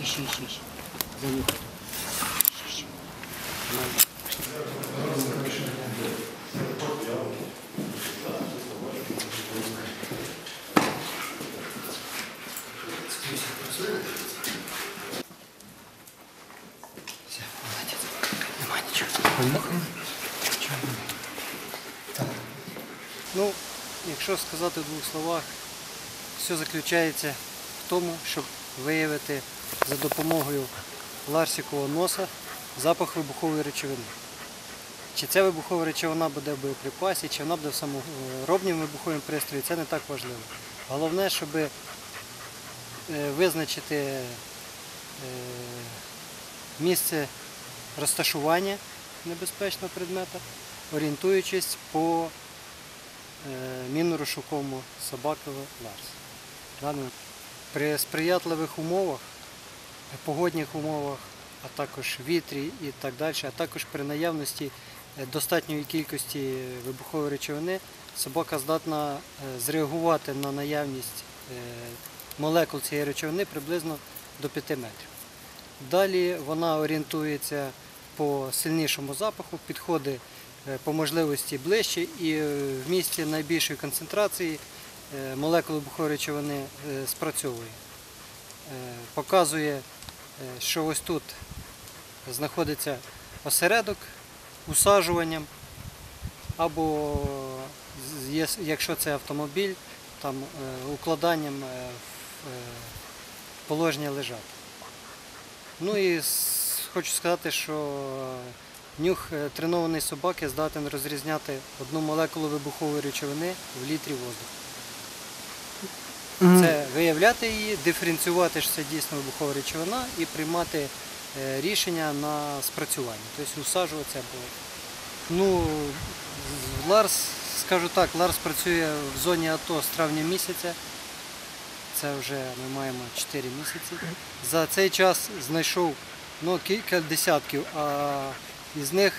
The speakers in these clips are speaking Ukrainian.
Ищи, ищи, ищи. За нюхай. Ищи, ищи. Нормально. Все, молодець. Нема нічого. Ну, якщо сказати в двох словах, все заключається в тому, щоб виявити за допомогою ларсікового носа запах вибухової речовини. Чи ця вибухова речовина буде в боєприпасі, чи вона буде в саморобнім вибуховому пристрої, це не так важливо. Головне, щоб визначити е, місце розташування небезпечного предмета, орієнтуючись по е, мінно-розшуковому собакове Ларс. При сприятливих умовах, погодних умовах, а також вітрі і так далі, а також при наявності е, достатньої кількості вибухової речовини, собака здатна е, зреагувати на наявність е, молекул цієї речовини приблизно до 5 метрів. Далі вона орієнтується по сильнішому запаху, підходить е, по можливості ближче і е, в місці найбільшої концентрації е, молекули вибухової речовини е, спрацьовує. Показує, що ось тут знаходиться осередок усаджуванням, або якщо це автомобіль, там укладанням в положення лежати. Ну і хочу сказати, що нюх е, тренованої собаки здатен розрізняти одну молекулу вибухової речовини в літрі воздуху. Це виявляти її, диференціювати, що це дійсно вибухова речовина і приймати е, рішення на спрацювання. Тобто усаджуватися або. Ну, Ларс, скажу так, Ларс працює в зоні АТО з травня місяця. Це вже ми маємо 4 місяці. За цей час знайшов ну, кілька десятків, а із них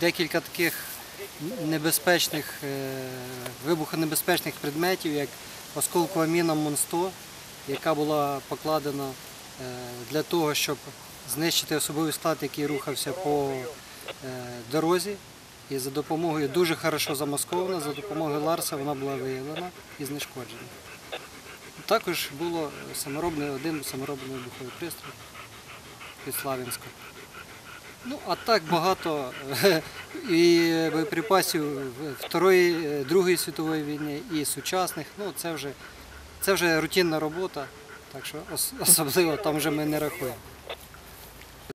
декілька таких небезпечних, е, вибухонебезпечних предметів, як осколкова міна Мон-100, яка була покладена е, для того, щоб знищити особовий склад, який рухався по е, дорозі. І за допомогою дуже хорошо замаскована, за допомогою Ларса вона була виявлена і знешкоджена. Також було саморобний один саморобний вибуховий пристрій під Слав'янська. Ну, а так багато і боєприпасів Второї, е, Другої світової війни, і сучасних. Ну, це вже, це вже рутинна робота, так що особливо там вже ми не рахуємо.